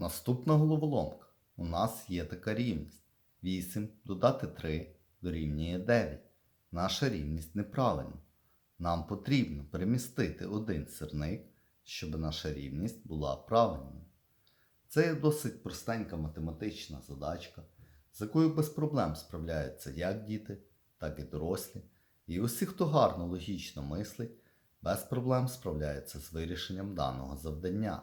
Наступна головоломка. У нас є така рівність. 8 додати 3 дорівнює 9. Наша рівність неправильна. Нам потрібно перемістити один сирник, щоб наша рівність була правильною. Це є досить простенька математична задачка, з якою без проблем справляються як діти, так і дорослі. І усі, хто гарно логічно мислить, без проблем справляються з вирішенням даного завдання.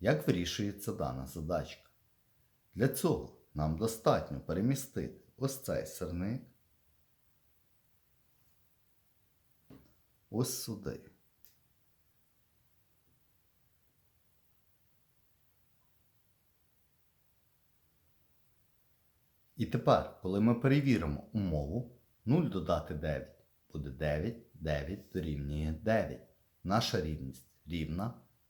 Як вирішується дана задачка? Для цього нам достатньо перемістити ось цей сирник ось сюди. І тепер, коли ми перевіримо умову, 0 додати 9 буде 9, 9 дорівнює 9. Наша рівність рівна,